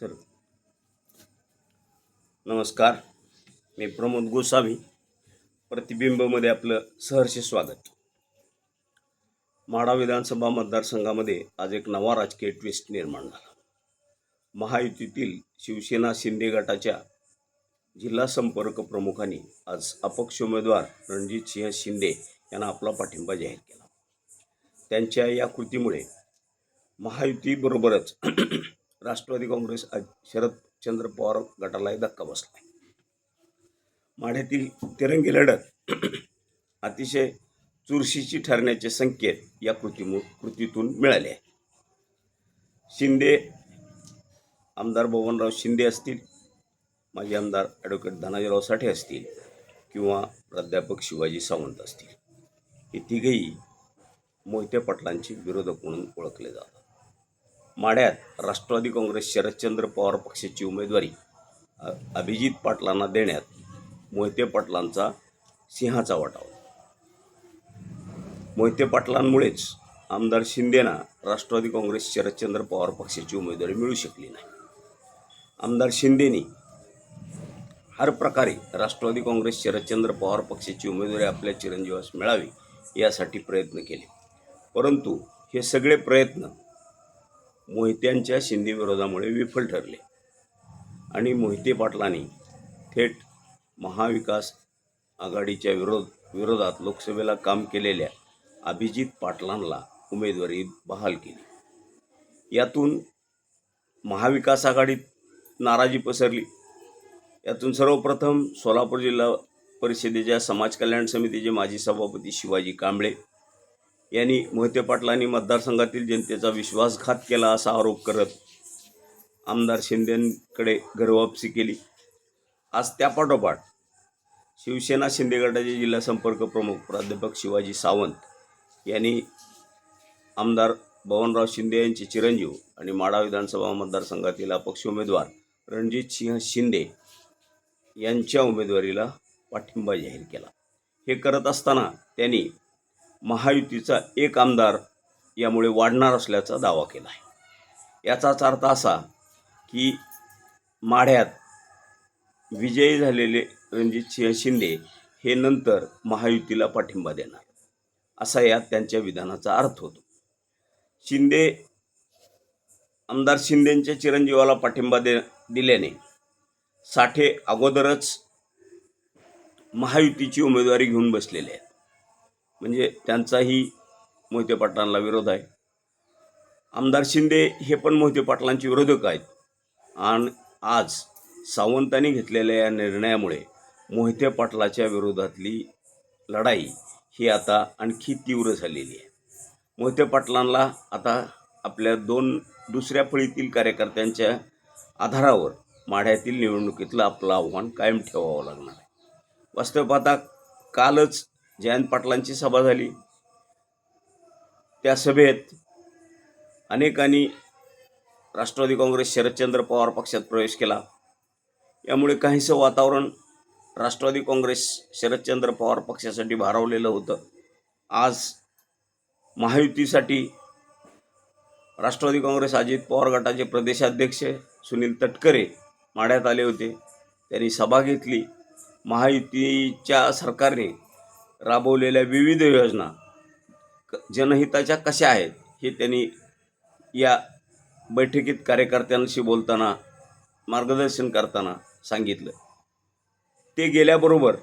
Sir. नमस्कार मी प्रमोद गोसावी प्रतिबिंबमध्ये आपलं सहर्ष स्वागत. माढा विधानसभा मतदारसंघामध्ये आज एक नवा राजकीय ट्विस्ट निर्माण झाला. महायुतीतील शिवसेना शिंदे गटाच्या जिल्हा संपर्क प्रमुखांनी आज अपक्ष उमेदवार रणजितसिंह शिंदे यांना आपला पाठिंबा जाहीर केला. त्यांच्या या कृतीमुळे महायुतीबरोबरच राष्ट्रवादी काँग्रेस शरदचंद्र पवार गटालाही धक्का बसला माढ्यातील तिरंगी लढत अतिशय चुरशीची ठरण्याचे संकेत या कृतीमु कृतीतून मिळाले आहे. शिंदे आमदार भवनराव शिंदे असतील माजी आमदार ॲडव्होकेट धनाजीराव साठे असतील किंवा प्राध्यापक शिवाजी सावंत असतील हे तिघेही मोहिते पाटलांचे विरोधक म्हणून ओळखले जातात. माढ्यात राष्ट्रवादी काँग्रेस शरदचंद्र पवार पक्षाची उमेदवारी अभिजित पाटलांना देण्यात मोहिते पाटलांचा सिंहाचा वाटा होता. मोहिते पाटलांमुळेच आमदार शिंदेना राष्ट्रवादी काँग्रेस शरदचंद्र पवार पक्षाची उमेदवारी मिळू शकली नाही. आमदार शिंदेनी हर प्रकारे राष्ट्रवादी काँग्रेस शरदचंद्र पवार पक्षाची उमेदवारी आपल्या चिरंजीवास मिळावी यासाठी प्रयत्न केले. परंतु हे सगळे प्रयत्न मोहित्यांच्या शिंदेविरोधामुळे विफल ठरले. आणि मोहिते पाटलांनी थेट महाविकास आघाडीच्या विरोध विरोधात लोकसभेला काम केलेल्या अभिजित पाटलांना उमेदवारी बहाल केली. यातून महाविकास आघाडीत नाराजी पसरली. यातून सर्वप्रथम सोलापूर जिल्हा परिषदेच्या समाज कल्याण समितीचे माजी सभापती शिवाजी कांबळे यांनी मोहिते पाटलांनी मतदारसंघातील जनतेचा विश्वासघात केला असा आरोप करत आमदार शिंदेकडे घरवापसी केली. आज त्यापाठोपाठ शिवसेना शिंदे गटाचे जिल्हा संपर्क प्रमुख प्राध्यापक शिवाजी सावंत यांनी आमदार भवनराव शिंदे यांचे चिरंजीव आणि माढा विधानसभा मतदारसंघातील अपक्ष उमेदवार रणजित सिंह शिंदे यांच्या उमेदवारीला पाठिंबा जाहीर केला. हे करत असताना त्यांनी महायुतीचा एक आमदार यामुळे वाढणार असल्याचा दावा केला आहे. याचाच अर्थ असा की माढ्यात विजयी झालेले रणजितसिंह शिंदे हे नंतर महायुतीला पाठिंबा देणार. असा यात त्यांच्या विधानाचा अर्थ होतो. शिंदे आमदार शिंदेंच्या चिरंजीवाला पाठिंबा दे दिल्याने साठे अगोदरच महायुतीची उमेदवारी घेऊन बसलेले आहेत. म्हणजे त्यांचाही मोहिते पाटलांना विरोध आहे. आमदार शिंदे हे पण मोहिते पाटलांचे विरोधक आहेत. आणि आज सावंतांनी घेतलेल्या या निर्णयामुळे मोहिते पाटलाच्या विरोधातली लढाई ही आता आणखी तीव्र झालेली आहे. मोहिते पाटलांना आता आपल्या दोन दुसऱ्या फळीतील कार्यकर्त्यांच्या आधारावर माढ्यातील निवडणुकीतलं आपलं आव्हान कायम ठेवावं लागणार आहे. वास्तव पाहता कालच जयंत पाटलांची सभा झाली. त्या सभेत अनेकांनी राष्ट्रवादी काँग्रेस शरदचंद्र पवार पक्षात प्रवेश केला. यामुळे काहीसं वातावरण राष्ट्रवादी काँग्रेस शरदचंद्र पवार पक्षासाठी भारावलेलं होतं. आज महायुतीसाठी राष्ट्रवादी काँग्रेस अजित पवार गटाचे प्रदेशाध्यक्ष सुनील तटकरे माढ्यात आले होते. त्यांनी सभा घेतली. महायुतीच्या सरकारने राबवलेल्या विविध योजना क- जनहिताच्या कशा आहेत हे त्यांनी या बैठकीत कार्यकर्त्यांशी बोलताना मार्गदर्शन करताना सांगितलं. ते गेल्याबरोबर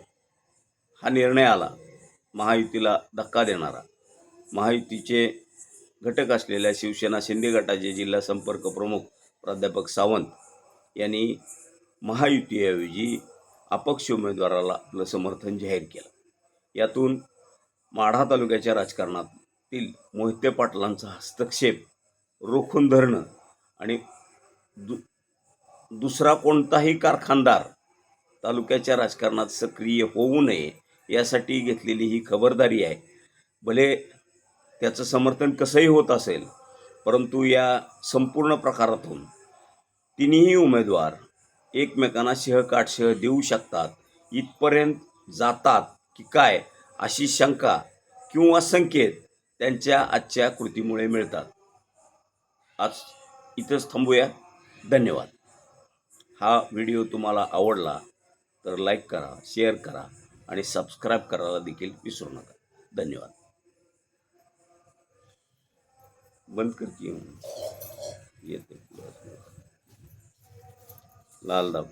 हा निर्णय आला. महायुतीला धक्का देणारा. महायुतीचे घटक असलेल्या शिवसेना शिंदे गटाचे जिल्हा संपर्क प्रमुख प्राध्यापक सावंत यांनी महायुतीऐवजी अपक्ष उमेदवाराला आपलं समर्थन जाहीर केलं. यातून माढा तालुक्याच्या राजकारणातील मोहिते पाटलांचा हस्तक्षेप रोखून धरणं आणि दु दुसरा कोणताही कारखानदार तालुक्याच्या राजकारणात सक्रिय होऊ नये यासाठी घेतलेली ही खबरदारी आहे. भले त्याचं समर्थन कसंही होत असेल परंतु या संपूर्ण प्रकारातून तिन्ही उमेदवार एकमेकांना शहकाटशह देऊ शकतात इथपर्यंत जातात की काय अशी शंका किंवा संकेत त्यांच्या आजच्या कृतीमुळे मिळतात. आज इथंच थांबूया. धन्यवाद. हा व्हिडिओ तुम्हाला आवडला तर लाईक करा शेअर करा आणि सबस्क्राईब करायला देखील विसरू नका. धन्यवाद. बंद कर की येते. लाल दाब.